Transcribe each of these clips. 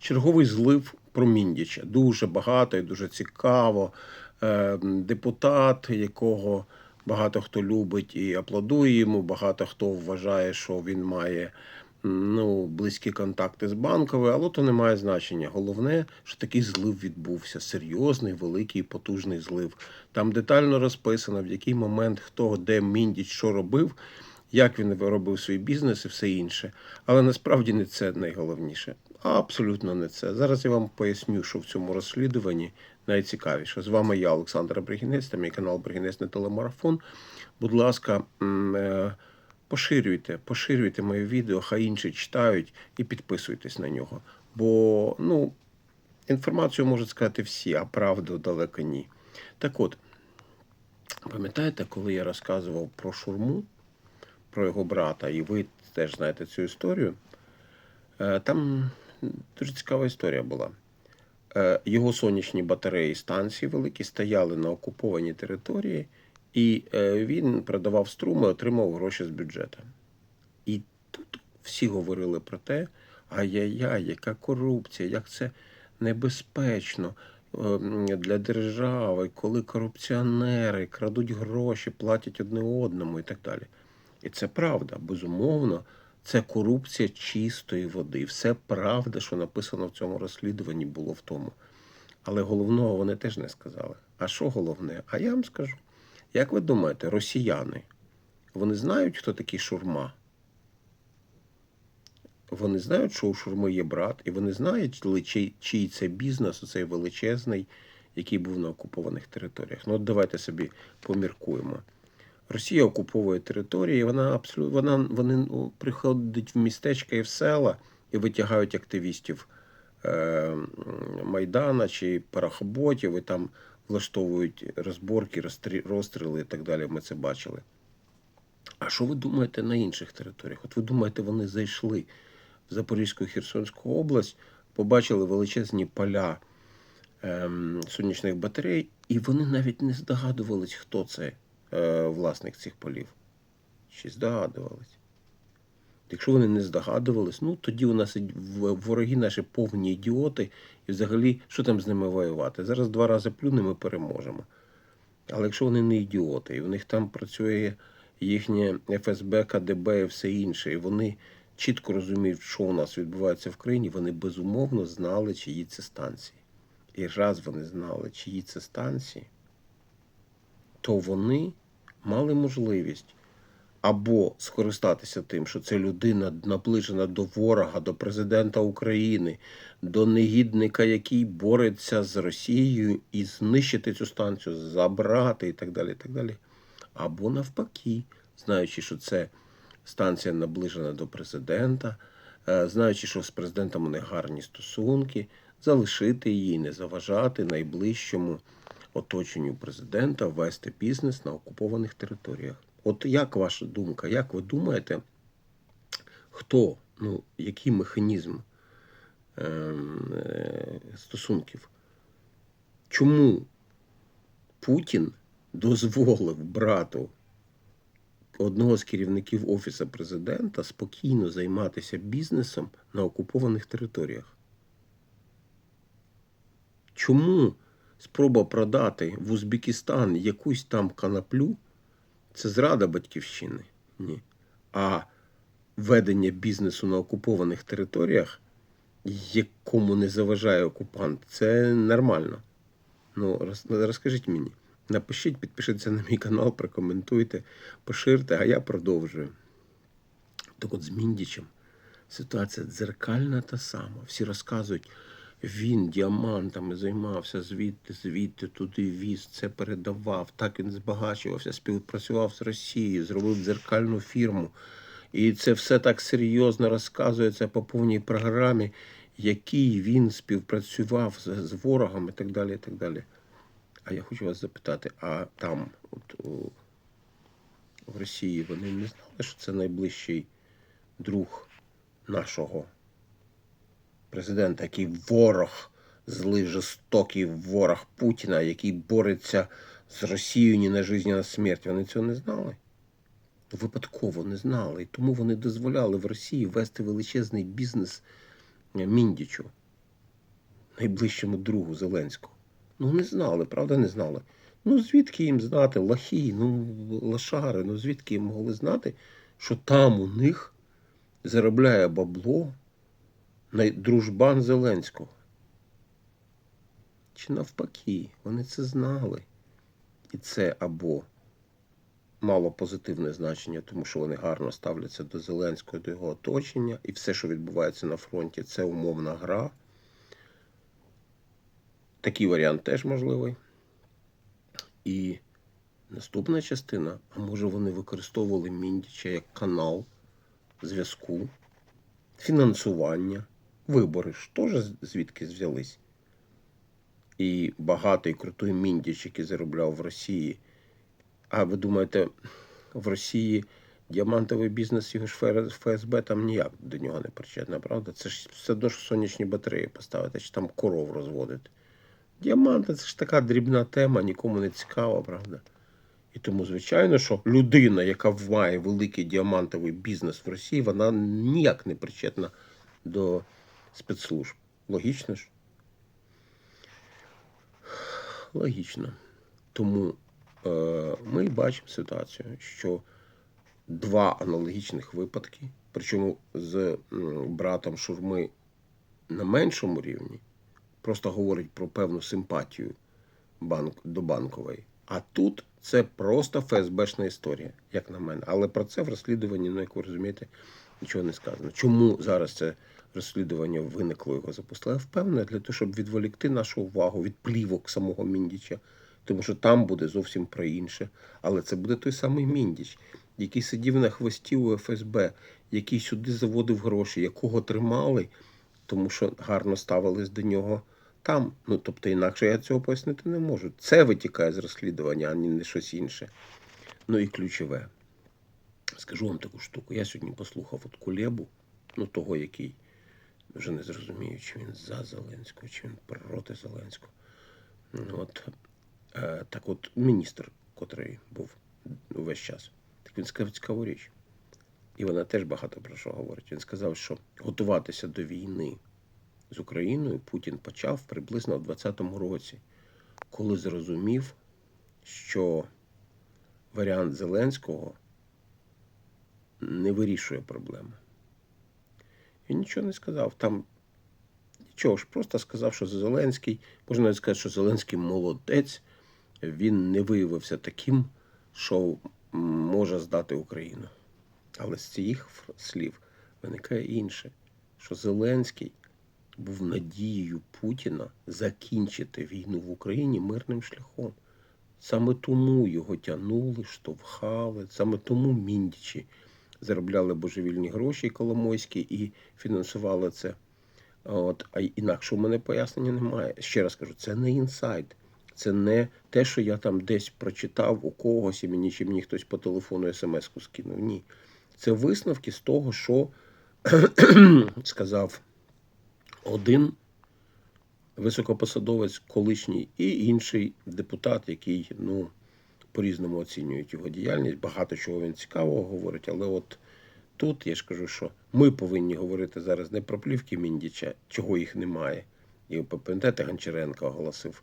черговий злив про Міндіча. Дуже багато і дуже цікаво. Е, Депутат, якого багато хто любить і аплодує йому, багато хто вважає, що він має ну, близькі контакти з банковою, але то не має значення. Головне, що такий злив відбувся. Серйозний, великий, потужний злив. Там детально розписано, в який момент хто де Міндіч що робив, як він робив свій бізнес і все інше. Але насправді не це найголовніше. Абсолютно не це. Зараз я вам поясню, що в цьому розслідуванні найцікавіше. З вами я, Олександр Бригінець, та мій канал Бригінець на телемарафон. Будь ласка, е, поширюйте, поширюйте моє відео, хай інші читають і підписуйтесь на нього. Бо ну, інформацію можуть сказати всі, а правду далеко ні. Так от, пам'ятаєте, коли я розказував про шурму, про його брата, і ви теж знаєте цю історію. Е, Там дуже цікава історія була. Е, Його сонячні батареї станції великі стояли на окупованій території, і е, він продавав струм і отримав гроші з бюджету. І тут всі говорили про те, ай-яй-яй, яка корупція, як це небезпечно для держави, коли корупціонери крадуть гроші, платять одне одному і так далі. І це правда, безумовно, це корупція чистої води. Все правда, що написано в цьому розслідуванні, було в тому. Але головного вони теж не сказали. А що головне? А я вам скажу. Як ви думаєте, росіяни, вони знають, хто такий шурма? Вони знають, що у шурми є брат, і вони знають, чий, чий це бізнес, оцей величезний, який був на окупованих територіях. Ну, от давайте собі поміркуємо. Росія окуповує території, вона абсолютно вона вони ну, приходять в містечка і в села і витягають активістів е, Майдана чи парахоботів, і там влаштовують розборки, розстріли і так далі. Ми це бачили. А що ви думаєте на інших територіях? От ви думаєте, вони зайшли в Запорізьку Херсонську область, побачили величезні поля ем, сонячних батарей, і вони навіть не здогадувались, хто це власник цих полів. Чи здогадувались? Якщо вони не здогадувались, ну тоді у нас вороги наші повні ідіоти, і взагалі, що там з ними воювати? Зараз два рази плюнемо і переможемо. Але якщо вони не ідіоти, і в них там працює їхнє ФСБ, КДБ і все інше, і вони чітко розуміють, що у нас відбувається в країні, вони безумовно знали, чиї це станції. І раз вони знали, чиї це станції, то вони мали можливість або скористатися тим, що це людина наближена до ворога, до президента України, до негідника, який бореться з Росією, і знищити цю станцію, забрати і так далі. І так далі. Або навпаки, знаючи, що це станція наближена до президента, е, знаючи, що з президентом у них гарні стосунки, залишити її, не заважати найближчому оточенню президента вести бізнес на окупованих територіях. От як ваша думка? Як ви думаєте, хто, ну, який механізм ем, е, стосунків? Чому Путін дозволив брату одного з керівників Офісу президента спокійно займатися бізнесом на окупованих територіях? Чому спроба продати в Узбекистан якусь там канаплю це зрада батьківщини? Ні. А ведення бізнесу на окупованих територіях, якому не заважає окупант, це нормально. Ну, розкажіть мені. Напишіть, підпишіться на мій канал, прокоментуйте, поширте, а я продовжую. Так от з Міндічем ситуація дзеркальна та сама. Всі розказують, він діамантами займався звідти, звідти, туди віз, це передавав, так він збагачувався, співпрацював з Росією, зробив дзеркальну фірму. І це все так серйозно розказується по повній програмі, який він співпрацював з, з ворогом і так далі. і так далі. А я хочу вас запитати, а там, от, у, в Росії, вони не знали, що це найближчий друг нашого президента, який ворог, злий жорстокий ворог Путіна, який бореться з Росією ні на життя, ні на смерть. Вони цього не знали. Випадково не знали. І тому вони дозволяли в Росії вести величезний бізнес е, Міндічу. найближчому другу Зеленського. Ну, не знали, правда, не знали. Ну, звідки їм знати, лахі, ну, лошари, ну звідки їм могли знати, що там у них заробляє бабло дружбан Зеленського. Чи навпаки, вони це знали. І це або мало позитивне значення, тому що вони гарно ставляться до Зеленського, до його оточення, і все, що відбувається на фронті, це умовна гра. Такий варіант теж можливий. І наступна частина, а може вони використовували Міндіча як канал зв'язку, фінансування, вибори ж теж звідки взялись. І багатий крутий Міндіч, який заробляв в Росії. А ви думаєте, в Росії діамантовий бізнес його ж ФСБ там ніяк до нього не причетна, правда? Це ж все одно, що сонячні батареї поставити, чи там коров розводити. Діаманти це ж така дрібна тема, нікому не цікава, правда? І тому, звичайно, що людина, яка має великий діамантовий бізнес в Росії, вона ніяк не причетна до спецслужб. Логічно ж? Логічно. Тому е, ми бачимо ситуацію, що два аналогічних випадки, причому з братом Шурми на меншому рівні, просто говорить про певну симпатію банк, до банкової. А тут це просто ФСБшна історія, як на мене. Але про це в розслідуванні, ну як ви розумієте, нічого не сказано. Чому зараз це розслідування виникло його запустили? Я впевнений, для того, щоб відволікти нашу увагу від плівок самого Міндіча, тому що там буде зовсім про інше. Але це буде той самий Міндіч, який сидів на хвості у ФСБ, який сюди заводив гроші, якого тримали, тому що гарно ставились до нього там. Ну тобто, інакше я цього пояснити не можу. Це витікає з розслідування, а не щось інше. Ну і ключове. Скажу вам таку штуку. Я сьогодні послухав от Кулебу, ну того, який вже не зрозумію, чи він за Зеленського, чи він проти Зеленського. От, е, так от, міністр, котрий був увесь час, так він сказав цікаву річ. І вона теж багато про що говорить. Він сказав, що готуватися до війни з Україною Путін почав приблизно в 2020 році, коли зрозумів, що варіант Зеленського не вирішує проблеми. Він нічого не сказав. Там нічого ж, просто сказав, що Зеленський, можна навіть сказати, що Зеленський молодець, він не виявився таким, що може здати Україну. Але з цих слів виникає інше, що Зеленський був надією Путіна закінчити війну в Україні мирним шляхом. Саме тому його тягнули, штовхали, саме тому міндічі заробляли божевільні гроші Коломойські і фінансували це. От, а інакше у мене пояснення немає. Ще раз кажу, це не інсайт. Це не те, що я там десь прочитав у когось і мені чи мені хтось по телефону смс-ку скинув. Ні. Це висновки з того, що сказав один високопосадовець колишній і інший депутат, який ну, по-різному оцінюють його діяльність. Багато чого він цікавого говорить, але от тут я ж кажу, що ми повинні говорити зараз не про плівки Міндіча, чого їх немає. І пам'ятаєте, Гончаренко оголосив.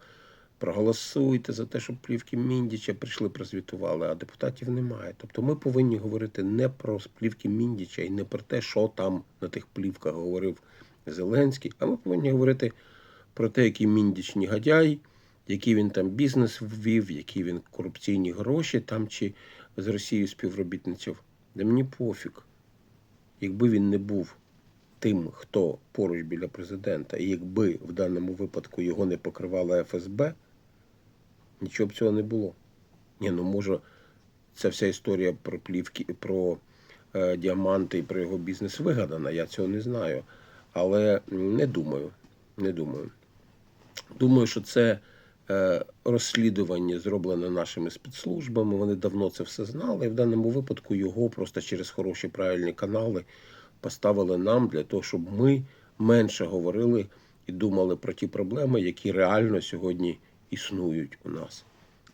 Проголосуйте за те, щоб плівки Міндіча прийшли, прозвітували, а депутатів немає. Тобто ми повинні говорити не про плівки Міндіча і не про те, що там на тих плівках говорив Зеленський, а ми повинні говорити про те, який Міндіч негодяй, який він там бізнес ввів, які він корупційні гроші там чи з Росією співробітниців. Да мені пофіг. Якби він не був тим, хто поруч біля президента, і якби в даному випадку його не покривала ФСБ, нічого б цього не було. Ні, ну може, ця вся історія про плівки, про е, діаманти і про його бізнес вигадана, я цього не знаю. Але не думаю. Не думаю. Думаю, що це розслідування зроблене нашими спецслужбами. Вони давно це все знали. І в даному випадку його просто через хороші правильні канали поставили нам для того, щоб ми менше говорили і думали про ті проблеми, які реально сьогодні існують у нас.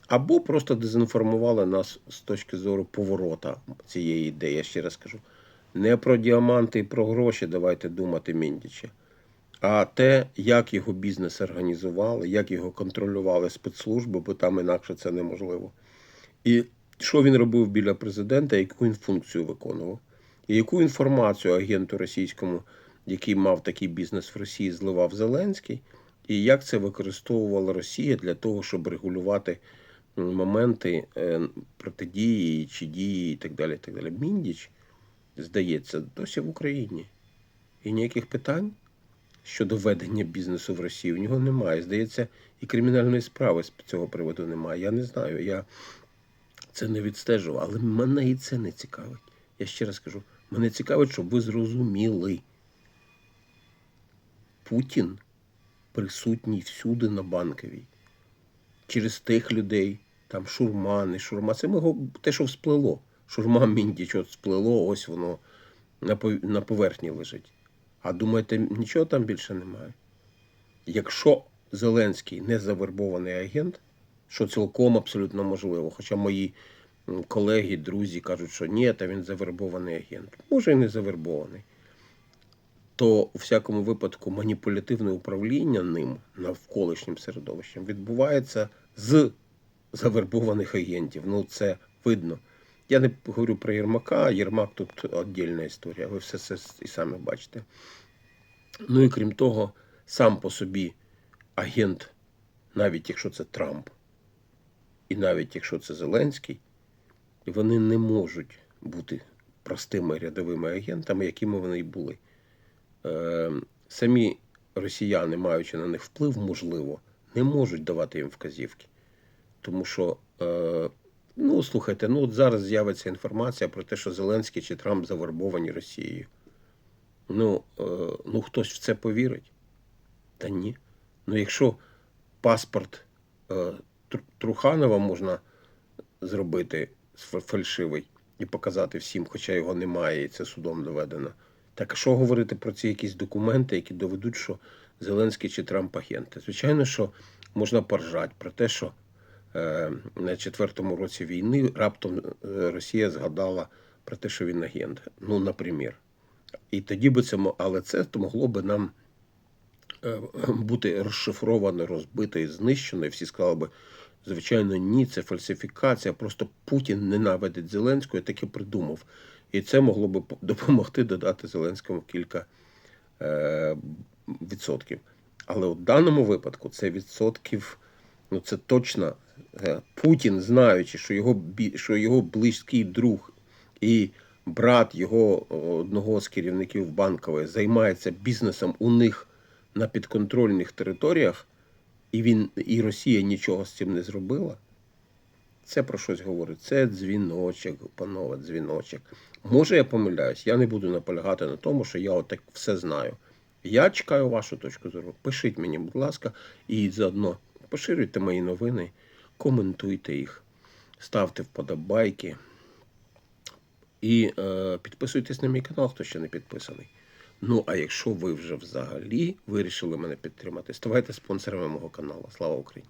Або просто дезінформували нас з точки зору поворота цієї ідеї. Я ще раз кажу. Не про діаманти і про гроші давайте думати Міндіча, А те, як його бізнес організували, як його контролювали спецслужби, бо там інакше це неможливо. І що він робив біля президента, яку він функцію виконував, і яку інформацію агенту російському, який мав такий бізнес в Росії, зливав Зеленський, і як це використовувала Росія для того, щоб регулювати моменти е, протидії чи дії і так далі. Так далі. Міндіч, здається, досі в Україні. І ніяких питань щодо ведення бізнесу в Росії в нього немає. Здається, і кримінальної справи з цього приводу немає. Я не знаю. Я це не відстежував, але мене і це не цікавить. Я ще раз кажу, мене цікавить, щоб ви зрозуміли. Путін присутній всюди на банковій. Через тих людей, там шурма, не шурма. Це ми те, що всплило. Шурма Міндіч от сплило, ось воно на поверхні лежить. А думаєте, нічого там більше немає? Якщо Зеленський не завербований агент, що цілком абсолютно можливо, хоча мої колеги, друзі кажуть, що ні, та він завербований агент. Може і не завербований. То у всякому випадку маніпулятивне управління ним навколишнім середовищем відбувається з завербованих агентів. Ну, це видно. Я не говорю про Єрмака, Єрмак тут віддільна історія, ви все це і самі бачите. Ну і крім того, сам по собі агент, навіть якщо це Трамп, і навіть якщо це Зеленський, вони не можуть бути простими рядовими агентами, якими вони й були. Е, самі росіяни, маючи на них вплив, можливо, не можуть давати їм вказівки. Тому що, е, ну, слухайте, ну от зараз з'явиться інформація про те, що Зеленський чи Трамп завербовані Росією. Ну, е, ну хтось в це повірить? Та ні. Ну, якщо паспорт е, Труханова можна зробити фальшивий і показати всім, хоча його немає, і це судом доведено. Так що говорити про ці якісь документи, які доведуть, що Зеленський чи Трамп агенти? Звичайно, що можна поржати про те, що на четвертому році війни раптом е, Росія згадала про те, що він агент. Ну, наприклад. І тоді би це але це могло би нам е, бути розшифровано, розбито і знищено, і всі сказали би, звичайно, ні, це фальсифікація. Просто Путін ненавидить Зеленського, я таки придумав. І це могло би допомогти додати Зеленському кілька е, відсотків. Але у даному випадку це відсотків, ну це точно е, Путін, знаючи, що його, що його близький друг і брат його одного з керівників банкової займається бізнесом у них на підконтрольних територіях, і він і Росія нічого з цим не зробила. Це про щось говорить. Це дзвіночок, панове, дзвіночок. Може, я помиляюсь, я не буду наполягати на тому, що я отак все знаю. Я чекаю вашу точку зору. Пишіть мені, будь ласка, і заодно поширюйте мої новини, коментуйте їх, ставте вподобайки. І е, підписуйтесь на мій канал, хто ще не підписаний. Ну, а якщо ви вже взагалі вирішили мене підтримати, ставайте спонсорами мого каналу. Слава Україні!